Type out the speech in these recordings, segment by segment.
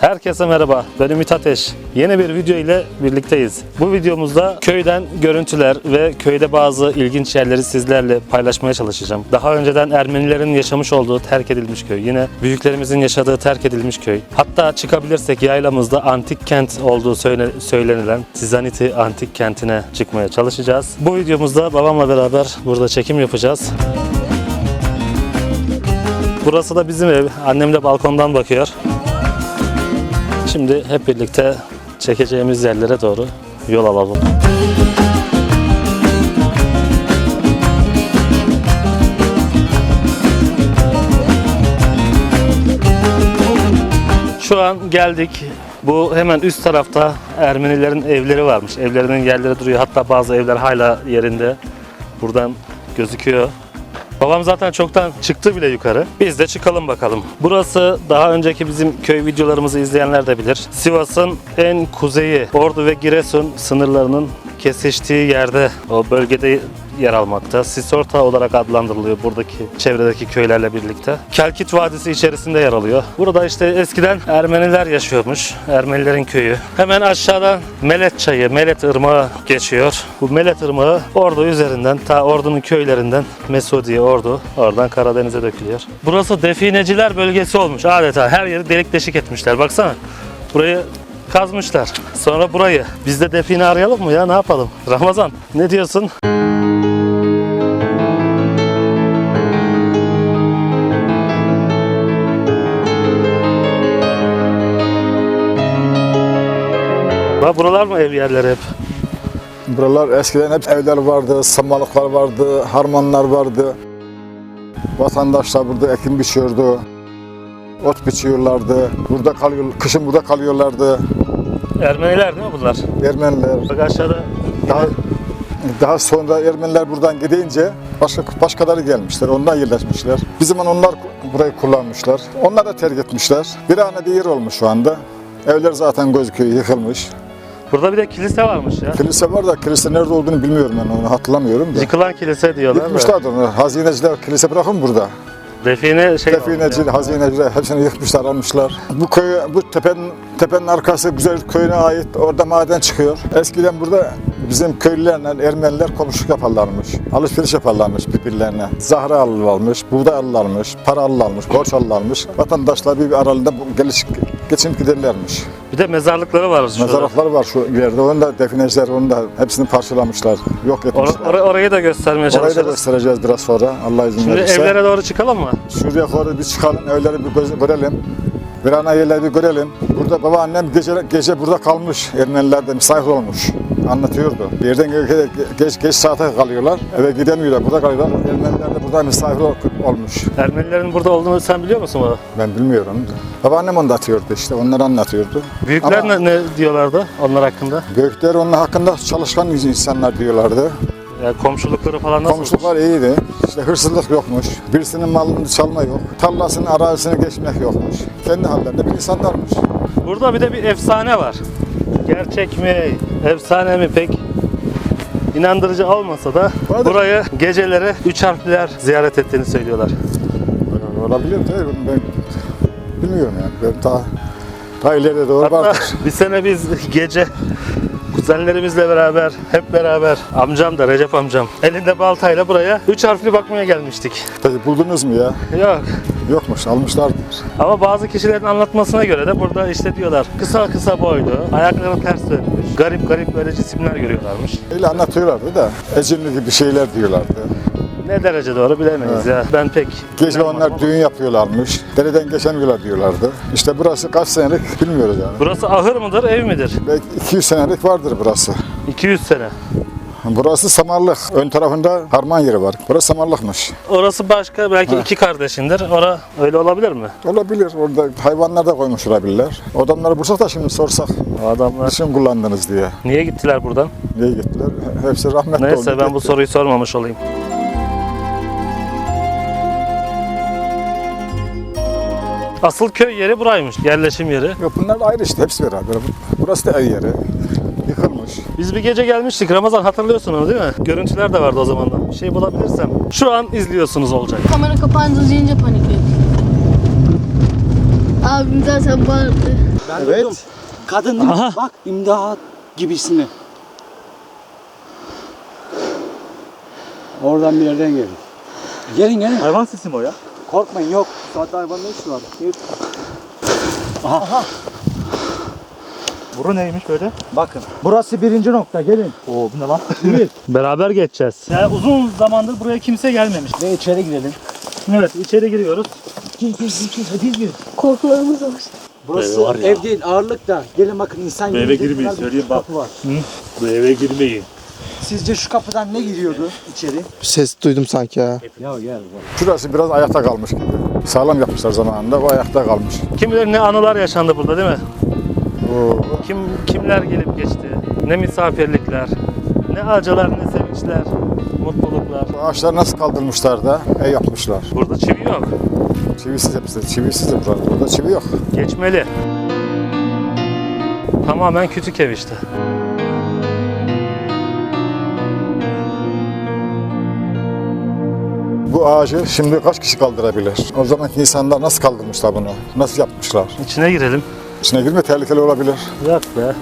Herkese merhaba, ben Ümit Ateş. Yeni bir video ile birlikteyiz. Bu videomuzda köyden görüntüler ve köyde bazı ilginç yerleri sizlerle paylaşmaya çalışacağım. Daha önceden Ermenilerin yaşamış olduğu terk edilmiş köy, yine büyüklerimizin yaşadığı terk edilmiş köy. Hatta çıkabilirsek yaylamızda antik kent olduğu söyle- söylenilen Tizaniti antik kentine çıkmaya çalışacağız. Bu videomuzda babamla beraber burada çekim yapacağız. Burası da bizim ev. Annem de balkondan bakıyor. Şimdi hep birlikte çekeceğimiz yerlere doğru yol alalım. Şu an geldik. Bu hemen üst tarafta Ermenilerin evleri varmış. Evlerinin yerleri duruyor. Hatta bazı evler hala yerinde. Buradan gözüküyor. Babam zaten çoktan çıktı bile yukarı. Biz de çıkalım bakalım. Burası daha önceki bizim köy videolarımızı izleyenler de bilir. Sivas'ın en kuzeyi Ordu ve Giresun sınırlarının kesiştiği yerde o bölgede yer almakta. Sisorta olarak adlandırılıyor buradaki çevredeki köylerle birlikte. Kelkit Vadisi içerisinde yer alıyor. Burada işte eskiden Ermeniler yaşıyormuş. Ermenilerin köyü. Hemen aşağıdan Melet Çayı, Melet Irmağı geçiyor. Bu Melet Irmağı Ordu üzerinden ta Ordu'nun köylerinden Mesudiye, Ordu oradan Karadeniz'e dökülüyor. Burası defineciler bölgesi olmuş adeta. Her yeri delik deşik etmişler. Baksana. Burayı kazmışlar. Sonra burayı. Biz de define arayalım mı ya ne yapalım? Ramazan ne diyorsun? Buralar mı ev yerleri hep? Buralar eskiden hep evler vardı, samalıklar vardı, harmanlar vardı. Vatandaşlar burada ekim biçiyordu. Ot biçiyorlardı. Burada kalıyor, kışın burada kalıyorlardı. Ermeniler değil mi bunlar? Ermeniler. Bak aşağıda Daha daha sonra Ermeniler buradan gidince başka başkaları gelmişler. Onlar yerleşmişler. Bir zaman onlar burayı kullanmışlar. Onlar da terk etmişler. Bir ana bir yer olmuş şu anda. Evler zaten gözüküyor, yıkılmış. Burada bir de kilise varmış ya. Kilise var da kilise nerede olduğunu bilmiyorum ben onu hatırlamıyorum da. Yıkılan kilise diyorlar. Yıkmışlar da onu. Hazineciler kilise bırakın burada. Define şey Defineci, hazineciler hepsini yıkmışlar, almışlar. Bu köyü, bu tepenin, tepenin arkası güzel köyüne ait. Orada maden çıkıyor. Eskiden burada bizim köylülerle Ermeniler komşuluk yaparlarmış. Alışveriş yaparlarmış birbirlerine. Zahra alırlarmış, buğday alırlarmış, para alırlarmış, borç alırlarmış. Vatandaşlar bir aralığında bu geliş, geçinip giderlermiş. Bir de mezarlıkları var şurada. Mezarlıkları var şu ileride. Onu da defineciler onu da hepsini parçalamışlar. Yok etmişler. or- orayı da göstermeye Orayı da göstereceğiz biraz sonra. Allah izin Şimdi verirse. evlere doğru çıkalım mı? Şuraya doğru bir çıkalım, evleri bir görelim. Bir ana yerleri bir görelim. Burada babaannem gece, gece burada kalmış. Ermeniler'de misafir olmuş. Anlatıyordu. Yerden ge- geç, geç saate kalıyorlar. Eve gidemiyorlar. Burada kalıyorlar. Ermeniler de burada misafir ol- olmuş. Ermenilerin burada olduğunu sen biliyor musun baba? Ben bilmiyorum. Babaannem anlatıyordu işte. Onları anlatıyordu. Büyükler Ama- ne, ne diyorlardı onlar hakkında? Büyükler onun hakkında çalışkan insanlar diyorlardı. Ya komşulukları falan nasıl? Komşuluklar iyiydi. İşte hırsızlık yokmuş. Birisinin malını çalma yok. Tarlasını, arazisini geçmek yokmuş. Kendi hallerinde bir insanlarmış. Burada bir de bir efsane var. Gerçek mi, efsane mi pek inandırıcı olmasa da Vardır. burayı geceleri üç harfliler ziyaret ettiğini söylüyorlar. Olabilir tabii ben bilmiyorum yani. Ben daha, daha ileride doğru Hatta vardır. bir sene biz gece kuzenlerimizle beraber, hep beraber amcam da Recep amcam elinde baltayla buraya üç harfli bakmaya gelmiştik. Tabii buldunuz mu ya? Yok Yokmuş almışlardır. ama bazı kişilerin anlatmasına göre de burada işte diyorlar kısa kısa boylu, ayakları ters dönmüş, garip garip böyle cisimler görüyorlarmış. Öyle anlatıyorlardı da ecirli gibi şeyler diyorlardı. Ne derece doğru bilemeyiz ya. Ben pek Gece onlar ama. düğün yapıyorlarmış. Dereden geçemiyorlar diyorlardı. İşte burası kaç senelik bilmiyoruz yani. Burası ahır mıdır, ev midir? Belki 200 senelik vardır burası. 200 sene. Burası samarlık. Ön tarafında harman yeri var. Burası samarlıkmış. Orası başka, belki iki kardeşindir. Ora öyle olabilir mi? Olabilir. Orada hayvanlar da koymuş olabilirler. Adamları bulsak da şimdi sorsak. Adamlar Niçin kullandınız diye. niye gittiler buradan? Niye gittiler? Hepsi rahmetli oldu. Neyse ben bu gitti. soruyu sormamış olayım. Asıl köy yeri buraymış, yerleşim yeri. Yok bunlar ayrı işte hepsi beraber. Burası da ev yeri. Biz bir gece gelmiştik Ramazan hatırlıyorsun onu değil mi? Görüntüler de vardı o zamanlar. Bir şey bulabilirsem. Şu an izliyorsunuz olacak. Kamera kapandı deyince panikledim. Abim zaten bağırdı. Ben Evet. duydum. Kadın değil mi? Aha. Bak imdat gibisini. Oradan bir yerden gelin. Gelin gelin. Hayvan sesi mi o ya? Korkmayın yok. Bu saatte hayvanın ne işi var? Yürü. Aha. Buru neymiş böyle? Bakın. Burası birinci nokta. Gelin. Oo bu ne lan? Beraber geçeceğiz. Yani uzun zamandır buraya kimse gelmemiş. Ve içeri girelim. Evet içeri giriyoruz. Gir gir gir gir. Hadi gir. Korkularımız var. Burası var ya. ev değil ağırlık da. Gelin bakın insan Bu eve girmeyin, bir söyleyeyim bak. Kapı var. Bu eve girmeyin. Sizce şu kapıdan ne giriyordu içeri? Ses duydum sanki ya. Ya gel. Şurası biraz ayakta kalmış gibi. Sağlam yapmışlar zamanında. O ayakta kalmış. Kim bilir ne anılar yaşandı burada değil mi? Oo. Kim kimler gelip geçti? Ne misafirlikler, ne acılar, ne sevinçler, mutluluklar. Bu ağaçları nasıl kaldırmışlar da ev yapmışlar. Burada çivi yok. Çivisiz hepsi. Çivisiz de burada. Burada çivi yok. Geçmeli. Tamamen kütük ev işte. Bu ağacı şimdi kaç kişi kaldırabilir? O zamanki insanlar nasıl kaldırmışlar bunu? Nasıl yapmışlar? İçine girelim. İçine girme tehlikeli olabilir. Yok be.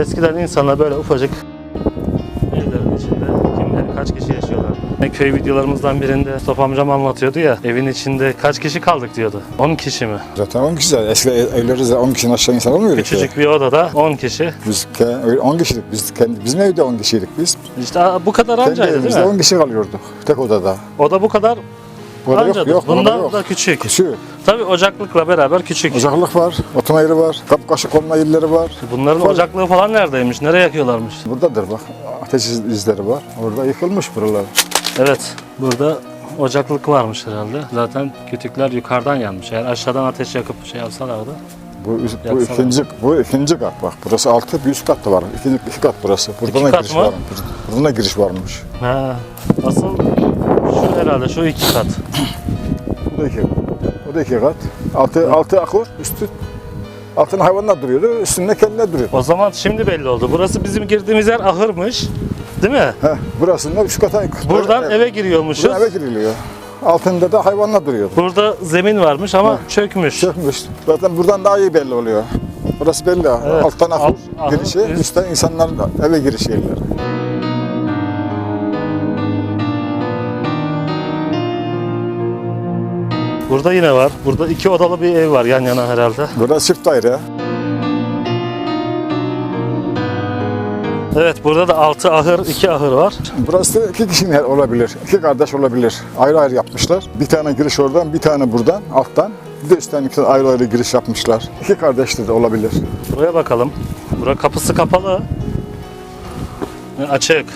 Eskiden insanlar böyle ufacık evlerin içinde kim bilir kaç kişi yaşıyorlardı. Ne Köy videolarımızdan birinde Mustafa amcam anlatıyordu ya evin içinde kaç kişi kaldık diyordu. 10 kişi mi? Zaten 10 kişi zaten. Eski ev- evleri de 10 kişinin aşağı insan olmuyor ki. Küçücük bir odada 10 kişi. Biz ke- öyle 10 kişiydik. Biz kendi bizim evde 10 kişiydik biz. İşte bu kadar Kendi ancaydı değil evimizde mi? 10 kişi kalıyorduk. Tek odada. O da bu kadar Burada yok ancadır. yok. Bundan yok. da küçük. Küçük. Tabii ocaklıkla beraber küçük. Ocaklık var. Oturma yeri var. Kap kaşık olma var. Bunların Var. ocaklığı falan neredeymiş? Nereye yakıyorlarmış? Buradadır bak. Ateş iz- izleri var. Orada yıkılmış buralar. Evet, burada ocaklık varmış herhalde. Zaten kütükler yukarıdan yanmış. Eğer aşağıdan ateş yakıp şey yapsalardı. Bu, üst- bu ikinci bu ikinci kat bak. Burası altı bir üst kat da var. İkinci iki kat burası. Buradan İki da kat giriş mı? var. Buradan da giriş varmış. Ha, asıl herhalde şu iki kat. Bu da iki. Bu da iki kat. Altı altı akor, üstü altın hayvanlar duruyordu. Üstünde kendiler duruyor. O zaman şimdi belli oldu. Burası bizim girdiğimiz yer ahırmış. Değil mi? Heh, burasında üst kata Buradan eve giriyormuşuz. buradan eve giriliyor. Altında da hayvanlar duruyordu. Burada zemin varmış ama çökmüş. Çökmüş. Zaten buradan daha iyi belli oluyor. Burası belli. Evet. Alttan ahır ahır, girişi, üst. üstten insanların eve giriş yerleri. Burada yine var. Burada iki odalı bir ev var yan yana herhalde. Burası çift daire. Evet burada da altı ahır, iki ahır var. Burası iki kişinin olabilir. iki kardeş olabilir. Ayrı ayrı yapmışlar. Bir tane giriş oradan, bir tane buradan, alttan. Bir de üstten iki ayrı ayrı giriş yapmışlar. İki kardeş de olabilir. Buraya bakalım. Bura kapısı kapalı. Açık.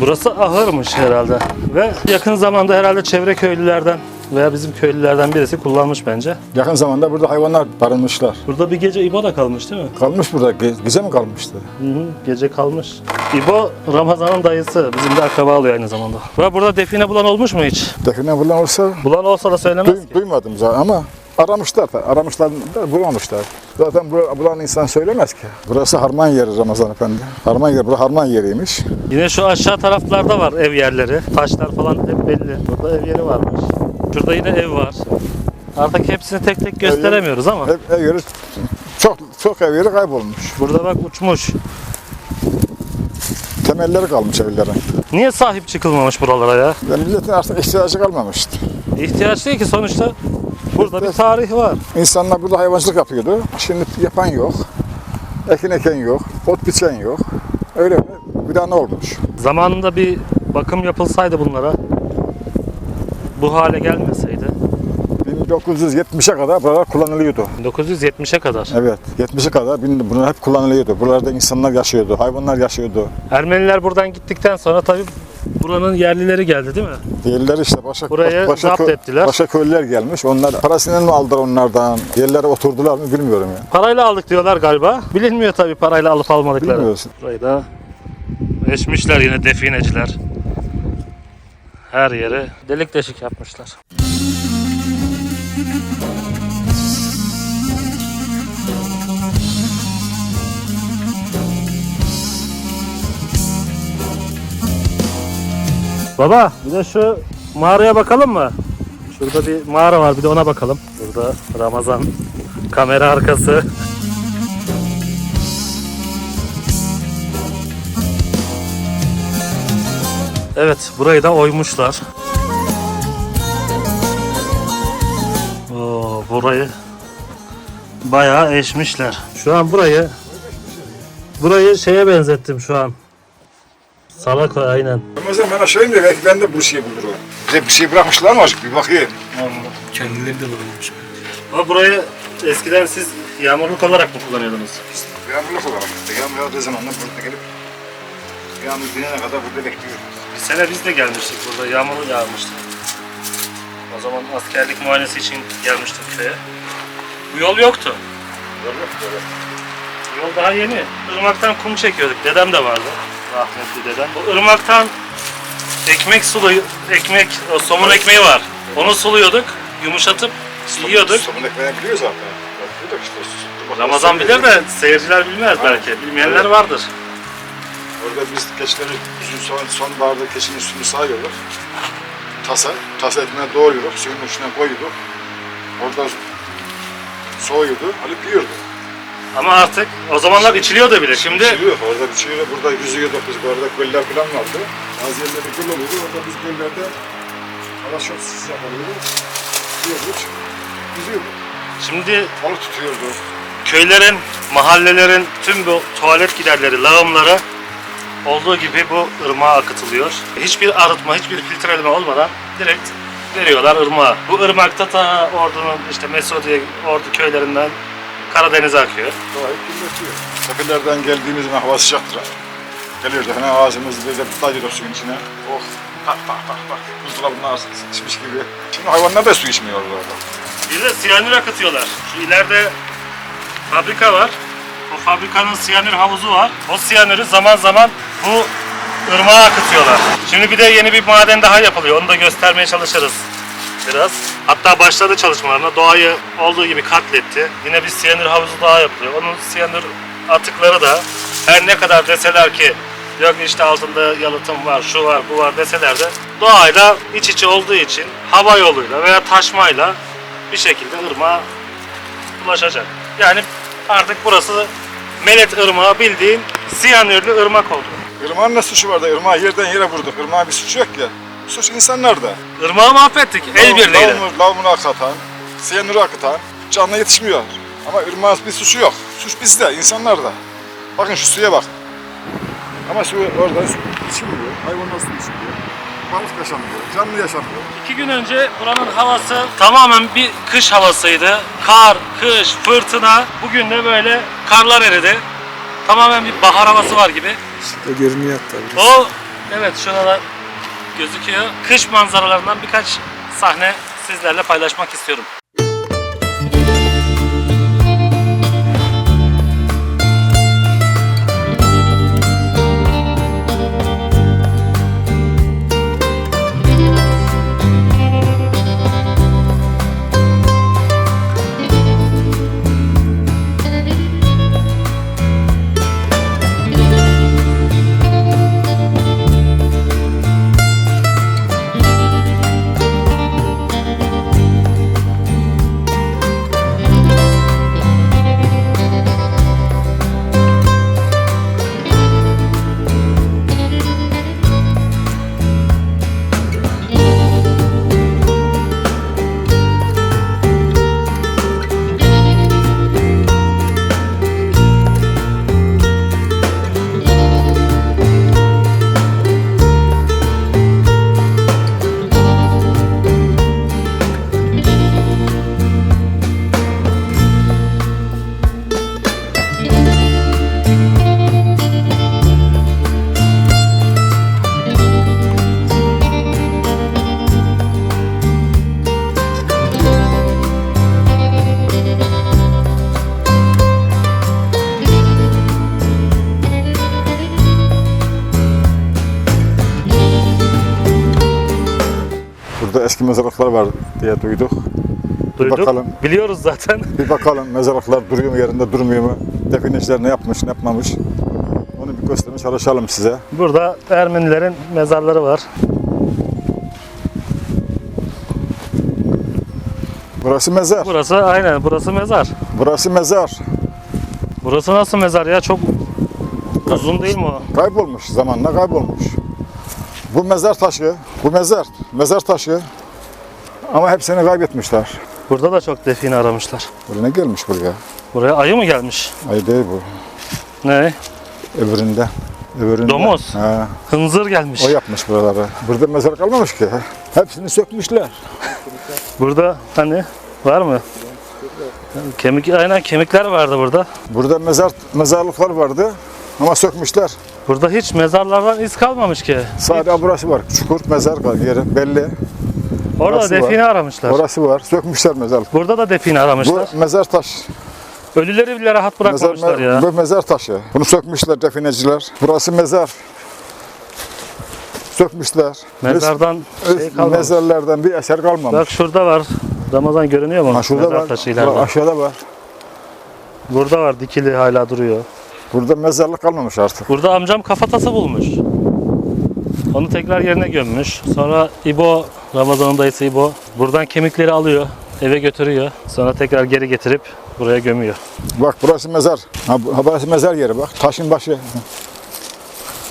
Burası ahırmış herhalde. Ve yakın zamanda herhalde çevre köylülerden veya bizim köylülerden birisi kullanmış bence. Yakın zamanda burada hayvanlar barınmışlar. Burada bir gece İbo da kalmış değil mi? Kalmış burada. Ge- Gece mi kalmıştı? Hı hı, gece kalmış. İbo Ramazan'ın dayısı. Bizim de akraba oluyor aynı zamanda. Ve burada define bulan olmuş mu hiç? Define bulan olsa Bulan olsa da söylemez duy- ki. duymadım zaten ama aramışlar da. Aramışlar da bulamamışlar. Zaten bu- bulan insan söylemez ki. Burası harman yeri Ramazan Efendi. Harman yeri, burası harman yeriymiş. Yine şu aşağı taraflarda var ev yerleri. Taşlar falan hep belli. Burada ev yeri varmış. Şurada yine ev var. Artık hepsini tek tek gösteremiyoruz ama. Ev, ev yeri çok çok ev yeri kaybolmuş. Burada bak uçmuş. Temelleri kalmış evlerin. Niye sahip çıkılmamış buralara ya? Yani milletin artık ihtiyacı kalmamıştı. İhtiyaç değil ki sonuçta. Burada bir tarih var. İnsanlar burada hayvancılık yapıyordu. Şimdi yapan yok. Ekin eken yok. Ot biçen yok. Öyle bir daha ne olmuş? Zamanında bir bakım yapılsaydı bunlara bu hale gelmeseydi 1970'e kadar buralar kullanılıyordu. 1970'e kadar. Evet, 70'e kadar bunlar hep kullanılıyordu. Buralarda insanlar yaşıyordu, hayvanlar yaşıyordu. Ermeniler buradan gittikten sonra tabii buranın yerlileri geldi değil mi? Diğerleri işte başka, Burayı başka, zapt ettiler. başka köylüler gelmiş. Onlar parasını mı aldılar onlardan? Yerlere oturdular mı bilmiyorum ya. Parayla aldık diyorlar galiba. Bilinmiyor tabii parayla alıp almadıkları. Bilmiyoruz. Burayı da eşmişler yine defineciler. Her yeri delik deşik yapmışlar. Baba bir de şu mağaraya bakalım mı? Şurada bir mağara var bir de ona bakalım. Burada Ramazan kamera arkası. Evet burayı da oymuşlar. Oo, burayı bayağı eşmişler. Şu an burayı burayı şeye benzettim şu an. Salak aynen. Ramazan ben aşağı indim belki ben de bu şeyi bulurum. Bize bir şey bırakmışlar mı acık bir bakayım. Kendileri de bulunmuş. Ama burayı eskiden siz yağmurluk olarak mı kullanıyordunuz? Yağmurluk olarak. Yağmur yağdığı zaman da burada gelip yağmur dinene kadar burada bekliyoruz. Bir sene biz de gelmiştik burada. Yağmur yağmıştı. O zaman askerlik muayenesi için gelmiştik köye. Bu yol yoktu. Bu yol daha yeni. Irmaktan kum çekiyorduk. Dedem de vardı. Rahmetli dedem. Bu ırmaktan ekmek sulu, ekmek, o somun ekmeği var. Onu suluyorduk, yumuşatıp yiyorduk. Somun ekmeği biliyor zaten. Bakıyorduk işte. bakalım. Ramazan bilir de seyirciler bilmez belki. Bilmeyenler vardır. Orada biz keçileri uzun son, sonbaharda keçinin üstünü sağıyorduk. Tasa, tasa ekmeği doğruyorduk, suyun içine koyuyorduk. Orada soğuyordu, alıp yiyorduk. Ama artık o zamanlar içiliyordu bile. Şimdi Pişiriyor, orada pişiriyor, burada yüzüyorduk biz, bu arada göller falan vardı. Bazı yerlerde göl oluyordu, orada biz göllerde hava çok sıcak oluyordu. Yiyorduk, yüzüyorduk. şimdi Balık tutuyorduk. köylerin, mahallelerin tüm bu tuvalet giderleri, lağımları olduğu gibi bu ırmağa akıtılıyor. Hiçbir arıtma, hiçbir filtreleme olmadan direkt veriyorlar ırmağa. Bu ırmakta ta ordunun işte Mesudiye, Ordu köylerinden Karadeniz'e akıyor. Doğayı kirletiyor. Tepelerden geldiğimiz hava sıcaktır. Geliyordu hemen ağzımızı böyle dayıyorduk suyun içine. Oh, tak tak tak tak. Buzdolabının ağzı içmiş gibi. Şimdi hayvanlar da su içmiyor orada. Bir de siyanür akıtıyorlar. Şu ileride fabrika var. O fabrikanın siyanür havuzu var. O siyanürü zaman zaman bu ırmağa akıtıyorlar. Şimdi bir de yeni bir maden daha yapılıyor. Onu da göstermeye çalışırız biraz. Hatta başladı çalışmalarına. Doğayı olduğu gibi katletti. Yine bir siyanür havuzu daha yapılıyor. Onun siyanür atıkları da her ne kadar deseler ki yok işte altında yalıtım var, şu var, bu var deseler de doğayla iç içe olduğu için hava yoluyla veya taşmayla bir şekilde ırmağa ulaşacak. Yani artık burası Melet Irmağı bildiğin siyanürlü ırmak oldu. Irmağın ne suçu var da ırmağı yerden yere vurduk. Irmağın bir suçu yok ya. Suç insanlarda. Irmağı mahvettik el birliğiyle. Lavmur, lavmunu akıtan, siyanürü akıtan canlı yetişmiyor. Ama ırmağın bir suçu yok. Suç bizde, insanlarda. Bakın şu suya bak. Ama su oradan su içilmiyor. Hayvanlar su içmiyor. Balık yaşamıyor, canlı yaşamıyor. İki gün önce buranın havası tamamen bir kış havasıydı. Kar, kış, fırtına. Bugün de böyle karlar eridi. Tamamen bir bahar havası var gibi. İşte görünüyor tabii. O evet şurada gözüküyor. Kış manzaralarından birkaç sahne sizlerle paylaşmak istiyorum. mezarlıklar var diye duyduk. Duyduk. Bir bakalım. Biliyoruz zaten. Bir bakalım mezarlıklar duruyor mu yerinde durmuyor mu? Define ne yapmış ne yapmamış. Onu bir göstermeye çalışalım size. Burada Ermenilerin mezarları var. Burası mezar. Burası aynen burası mezar. Burası mezar. Burası nasıl mezar ya? Çok uzun değil mi o? Kaybolmuş zamanla kaybolmuş. Bu mezar taşı, bu mezar, mezar taşı. Ama hepsini kaybetmişler. Burada da çok define aramışlar. Buraya ne gelmiş buraya? Buraya ayı mı gelmiş? Ay değil bu. Ne? Öbüründe. Öbüründe. Domuz. Ha, Hınzır gelmiş. o yapmış buraları. Burada mezar kalmamış ki. Hepsini sökmüşler. Burada hani var mı? Kemik aynen kemikler vardı burada. Burada mezar mezarlıklar vardı ama sökmüşler. Burada hiç mezarlardan iz kalmamış ki. Sadece burası var. Çukur mezar var yeri belli. Orada orası define aramışlar. Orası var. Sökmüşler mezarlık. Burada da define Bu aramışlar. mezar taş. Ölüleri bile rahat Mezar, bırakmamışlar ya. Bu mezar taşı. Bunu sökmüşler defineciler. Burası mezar. Sökmüşler. Mezardan Öz- şey kalmamış. mezarlardan bir eser kalmamış. Bak şurada var. Ramazan görünüyor mu? ha, şurada Mezar var. taşı ileride. aşağıda var. Burada var dikili hala duruyor. Burada mezarlık kalmamış artık. Burada amcam kafatası bulmuş. Onu tekrar yerine gömmüş. Sonra İbo, Ramazan'ın dayısı İbo buradan kemikleri alıyor, eve götürüyor. Sonra tekrar geri getirip buraya gömüyor. Bak burası mezar. Ha, bu- ha, burası mezar yeri bak. Taşın başı.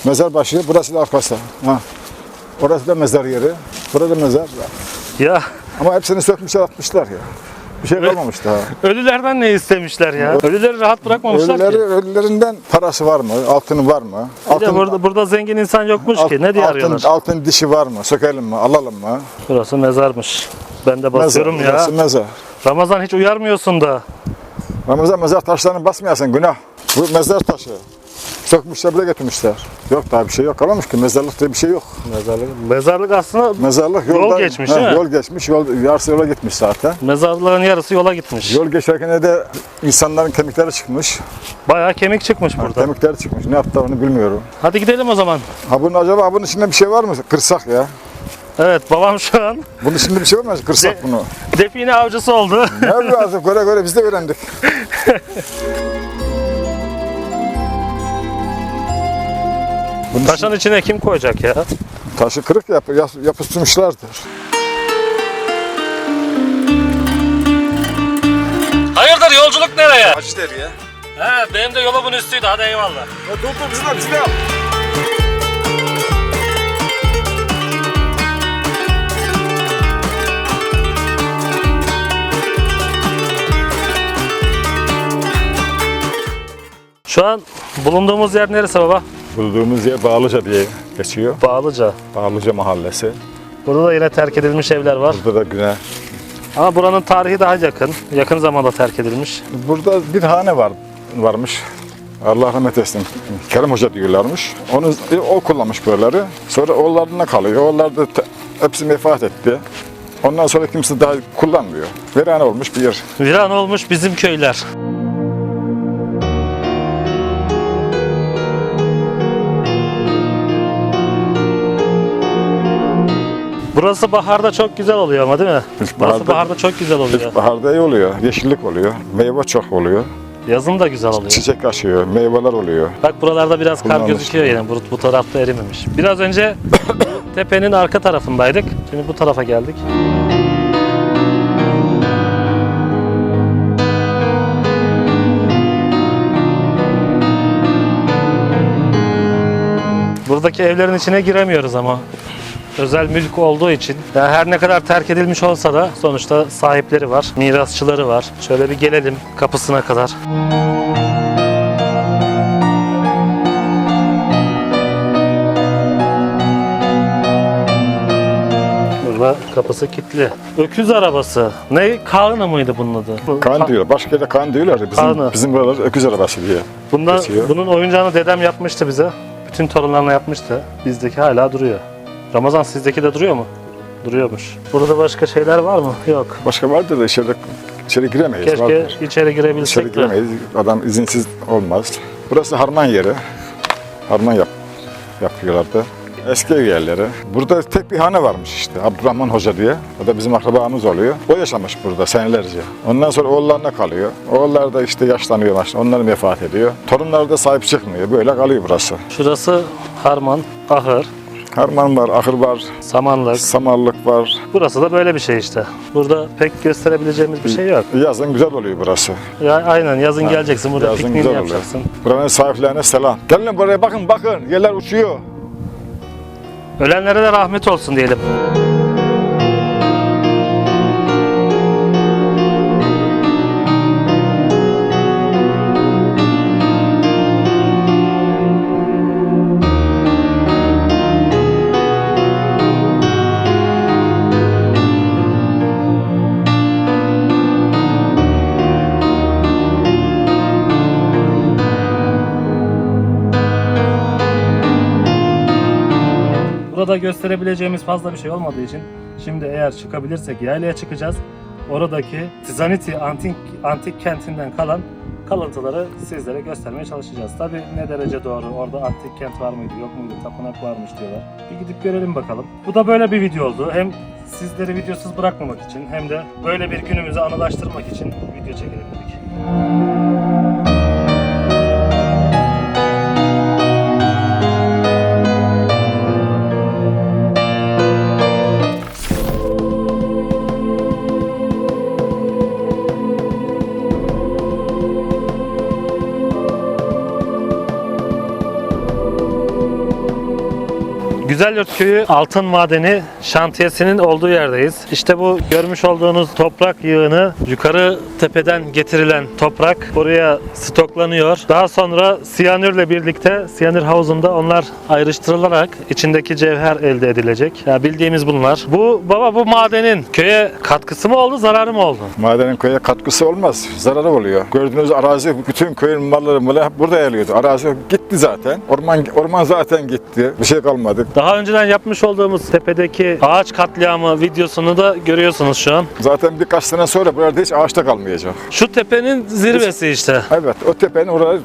Mezar başı. Burası da arkası. Ha. Orası da mezar yeri. Burada mezar. Ya Ama hepsini sökmüşler atmışlar ya. Bir şey kalmamış daha. ölülerden ne istemişler ya? Ölüleri rahat bırakmamışlar Ölüleri, ki. ölülerinden parası var mı? Altını var mı? De burada, burada zengin insan yokmuş ki. Ne diye altın, arıyorlar? altın dişi var mı? Sökelim mi? Alalım mı? Burası mezarmış. Ben de basıyorum ya. burası mezar. Ramazan hiç uyarmıyorsun da. Ramazan mezar taşlarını basmayasın günah. Bu mezar taşı. Sökmüşler bile getirmişler. Yok daha bir şey yok kalmamış ki. Mezarlık diye bir şey yok. Mezarlık, mezarlık aslında Mezarlık Yol yolda, geçmiş, Ha, değil mi? Yol geçmiş, yol, yarısı yola gitmiş zaten. mezarlığın yarısı yola gitmiş. Yol geçerken de insanların kemikleri çıkmış. Bayağı kemik çıkmış burada. Kemikleri çıkmış. Ne yaptı onu bilmiyorum. Hadi gidelim o zaman. Ha bunun acaba bunun içinde bir şey var mı? Kırsak ya. Evet babam şu an Bunun içinde bir şey var mı? Kırsak bunu. define avcısı oldu. Ne lazım? Göre göre biz de öğrendik. Bunun Taşın içine kim koyacak ya? Taşı kırık yap, yap, yapıştırmışlardır. Hayırdır yolculuk nereye? Acı der ya. He benim de yolumun üstüydü hadi eyvallah. Dur dur bizi de bizi de. Şu an bulunduğumuz yer neresi baba? Bulduğumuz yer Bağlıca diye geçiyor. Bağlıca. Bağlıca mahallesi. Burada da yine terk edilmiş evler var. Burada da güne. Ama buranın tarihi daha yakın. Yakın zamanda terk edilmiş. Burada bir hane var varmış. Allah rahmet etsin. Kerim Hoca diyorlarmış. Onu o kullanmış buraları. Sonra oğullarına kalıyor. Oğullar da hepsi vefat etti. Ondan sonra kimse daha kullanmıyor. Verane olmuş bir yer. Viran olmuş bizim köyler. Burası baharda çok güzel oluyor ama değil mi? Burası Baharda- çok güzel oluyor. Baharda iyi oluyor. Yeşillik oluyor. Meyve çok oluyor. Yazın da güzel oluyor. Çiçek açıyor. Meyveler oluyor. Bak buralarda biraz kar gözüküyor yine. Bu, bu tarafta erimemiş. Biraz önce tepenin arka tarafındaydık. Şimdi bu tarafa geldik. Buradaki evlerin içine giremiyoruz ama özel mülk olduğu için yani her ne kadar terk edilmiş olsa da sonuçta sahipleri var, mirasçıları var. Şöyle bir gelelim kapısına kadar. Burada kapısı kilitli. Öküz arabası. Ne? Kaan'ı mıydı bunun adı? Kan Ka- diyorlar. Başka yerde kan diyorlar. ya, Bizim, Kaan'ı. bizim buralar öküz arabası diye. Bundan, geçiyor. bunun oyuncağını dedem yapmıştı bize. Bütün torunlarına yapmıştı. Bizdeki hala duruyor. Ramazan sizdeki de duruyor mu? Duruyormuş. Burada başka şeyler var mı? Yok. Başka vardır da içeri, içeri giremeyiz. Keşke vardır. içeri girebilsek İçeri de. giremeyiz. Adam izinsiz olmaz. Burası harman yeri. Harman yap, yapıyorlardı. Eski ev yerleri. Burada tek bir hane varmış işte. Abdurrahman Hoca diye. O da bizim akrabamız oluyor. O yaşamış burada senelerce. Ondan sonra oğullarına kalıyor. Oğullar da işte yaşlanıyor. başta. Onlar vefat ediyor. Torunları da sahip çıkmıyor. Böyle kalıyor burası. Şurası Harman, Ahır. Harman var, ahır var, Samanlık. samanlık var. Burası da böyle bir şey işte. Burada pek gösterebileceğimiz bir şey yok. Yazın güzel oluyor burası. Ya aynen yazın geleceksin burada Yazın pikniğini güzel oluyor. yapacaksın. Buranın sahiplerine selam. Gelin buraya bakın bakın yerler uçuyor. Ölenlere de rahmet olsun diyelim. Burada gösterebileceğimiz fazla bir şey olmadığı için şimdi eğer çıkabilirsek yaylaya çıkacağız. Oradaki Tizaniti antik, antik kentinden kalan kalıntıları sizlere göstermeye çalışacağız. Tabi ne derece doğru, orada antik kent var mıydı, yok muydu, tapınak varmış diyorlar. Bir gidip görelim bakalım. Bu da böyle bir video oldu. Hem sizleri videosuz bırakmamak için hem de böyle bir günümüzü anılaştırmak için video çekelim dedik. Güzelyurt Köyü Altın Madeni şantiyesinin olduğu yerdeyiz. İşte bu görmüş olduğunuz toprak yığını yukarı tepeden getirilen toprak buraya stoklanıyor. Daha sonra siyanürle birlikte siyanür havuzunda onlar ayrıştırılarak içindeki cevher elde edilecek. Ya bildiğimiz bunlar. Bu baba bu madenin köye katkısı mı oldu, zararı mı oldu? Madenin köye katkısı olmaz, zararı oluyor. Gördüğünüz arazi, bütün köyün malları burada geliyordu. Arazi gitti zaten. Orman orman zaten gitti. Bir şey kalmadı. Daha önceden yapmış olduğumuz tepedeki ağaç katliamı videosunu da görüyorsunuz şu an. Zaten birkaç sene sonra burada hiç ağaçta kalmayacak. Şu tepenin zirvesi işte. Evet, o tepenin orada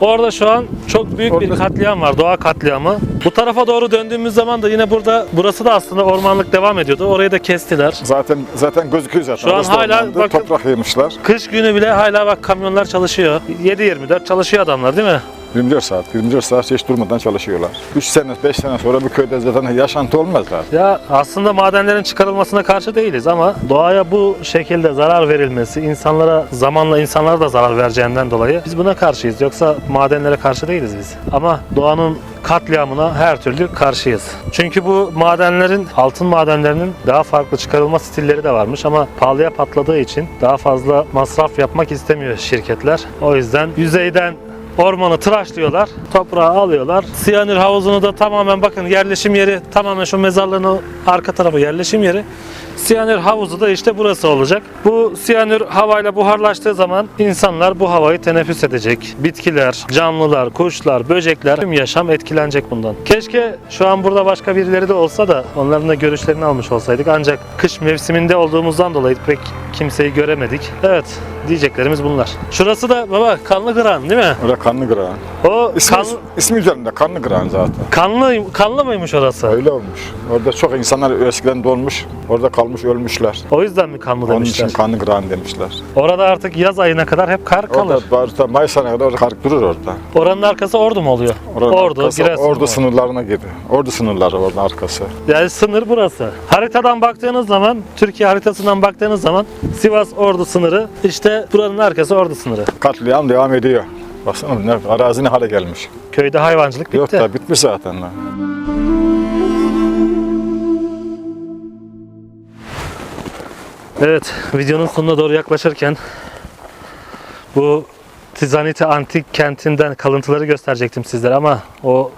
Orada şu an çok büyük bir Orada- katliam var, doğa katliamı. Bu tarafa doğru döndüğümüz zaman da yine burada, burası da aslında ormanlık devam ediyordu. Orayı da kestiler. zaten zaten gözüküyor zaten. Şu an Orası da hala ormandı, bakın- toprak yığmışlar. Kış günü bile hala bak kamyonlar çalışıyor. 7-24 çalışıyor adamlar değil mi? 24 saat, 24 saat hiç durmadan çalışıyorlar. 3 sene, 5 sene sonra bu köyde zaten yaşantı olmaz zaten. Ya aslında madenlerin çıkarılmasına karşı değiliz ama doğaya bu şekilde zarar verilmesi, insanlara zamanla insanlara da zarar vereceğinden dolayı biz buna karşıyız. Yoksa madenlere karşı değiliz biz. Ama doğanın katliamına her türlü karşıyız. Çünkü bu madenlerin, altın madenlerinin daha farklı çıkarılma stilleri de varmış ama pahalıya patladığı için daha fazla masraf yapmak istemiyor şirketler. O yüzden yüzeyden Ormanı tıraşlıyorlar, toprağı alıyorlar. Siyanür havuzunu da tamamen bakın yerleşim yeri tamamen şu mezarlığın arka tarafı yerleşim yeri. Siyanür havuzu da işte burası olacak. Bu siyanür havayla buharlaştığı zaman insanlar bu havayı teneffüs edecek. Bitkiler, canlılar, kuşlar, böcekler tüm yaşam etkilenecek bundan. Keşke şu an burada başka birileri de olsa da onların da görüşlerini almış olsaydık. Ancak kış mevsiminde olduğumuzdan dolayı pek kimseyi göremedik. Evet diyeceklerimiz bunlar. Şurası da baba kanlı kıran değil mi? Orada kanlı kırağın. O İsmi, kan, ismi üzerinde kanlı kırağın zaten. kanlı kanlı mıymış orası? Öyle olmuş. Orada çok insanlar eskiden dolmuş, orada kalmış ölmüşler. O yüzden mi kanlı Onun demişler? için kanlı kırağın demişler. Orada artık yaz ayına kadar hep kar kalır. Orada Barış'ta Mayıs ayına kadar kar durur orada. Oranın arkası Ordu mu oluyor? Oranın Ordu, arkası Giresun. Ordu mu? sınırlarına gibi. Ordu sınırları orada arkası. Yani sınır burası. Haritadan baktığınız zaman, Türkiye haritasından baktığınız zaman Sivas Ordu sınırı, işte buranın arkası Ordu sınırı. Katliam devam ediyor. Baksana ne, arazi ne hale gelmiş. Köyde hayvancılık bitti. Yok da bitmiş zaten. Evet, videonun sonuna doğru yaklaşırken bu Tizaniti antik kentinden kalıntıları gösterecektim sizlere ama o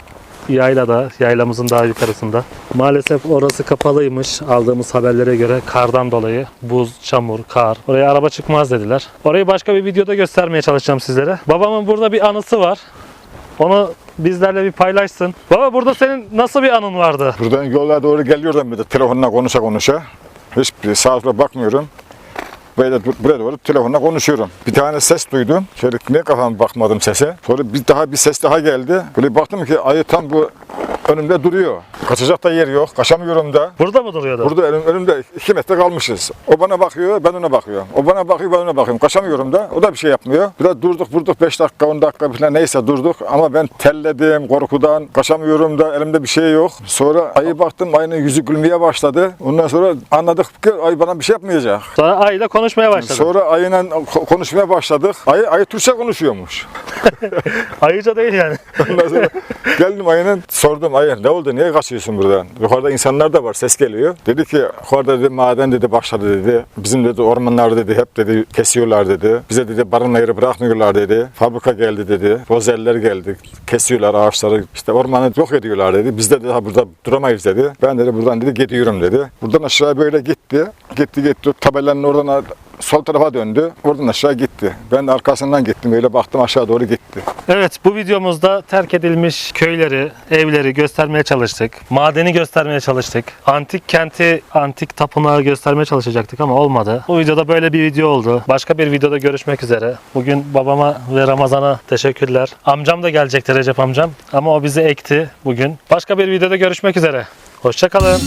yaylada, yaylamızın daha yukarısında. Maalesef orası kapalıymış aldığımız haberlere göre kardan dolayı. Buz, çamur, kar. Oraya araba çıkmaz dediler. Orayı başka bir videoda göstermeye çalışacağım sizlere. Babamın burada bir anısı var. Onu bizlerle bir paylaşsın. Baba burada senin nasıl bir anın vardı? Buradan yola doğru geliyorum bir de telefonla konuşa konuşa. Hiçbir sağa bakmıyorum. Böyle buraya doğru telefonla konuşuyorum. Bir tane ses duydum. Şöyle ne kafam bakmadım sese. Sonra bir daha bir ses daha geldi. Böyle baktım ki ayı tam bu önümde duruyor. Kaçacak da yer yok. Kaçamıyorum da. Burada mı duruyordu? Burada önüm, önümde 2 metre kalmışız. O bana bakıyor, ben ona bakıyorum. O bana bakıyor, ben ona bakıyorum. Kaçamıyorum da. O da bir şey yapmıyor. Biraz durduk, durduk 5 dakika, 10 dakika falan neyse durduk. Ama ben telledim korkudan. Kaçamıyorum da elimde bir şey yok. Sonra ayı baktım, ayının yüzü gülmeye başladı. Ondan sonra anladık ki ay bana bir şey yapmayacak. Sonra ayıyla konuşmaya başladı. Sonra ayıyla ko- konuşmaya başladık. Ayı, ayı Türkçe konuşuyormuş. Ayıca değil yani. Ondan sonra geldim ayının sordum ayı ne oldu niye kaçıyorsun buradan? Yukarıda insanlar da var ses geliyor. Dedi ki yukarıda dedi maden dedi başladı dedi. Bizim dedi ormanlar dedi hep dedi kesiyorlar dedi. Bize dedi barınma yeri bırakmıyorlar dedi. Fabrika geldi dedi. Rozeller geldi. Kesiyorlar ağaçları işte ormanı yok ediyorlar dedi. Biz de daha burada duramayız dedi. Ben dedi buradan dedi gidiyorum dedi. Buradan aşağı böyle gitti. Gitti gitti tabelanın oradan sol tarafa döndü. Oradan aşağı gitti. Ben de arkasından gittim. Öyle baktım aşağı doğru gitti. Evet bu videomuzda terk edilmiş köyleri, evleri göstermeye çalıştık. Madeni göstermeye çalıştık. Antik kenti, antik tapınağı göstermeye çalışacaktık ama olmadı. Bu videoda böyle bir video oldu. Başka bir videoda görüşmek üzere. Bugün babama ve Ramazan'a teşekkürler. Amcam da gelecekti Recep amcam ama o bizi ekti bugün. Başka bir videoda görüşmek üzere. Hoşçakalın.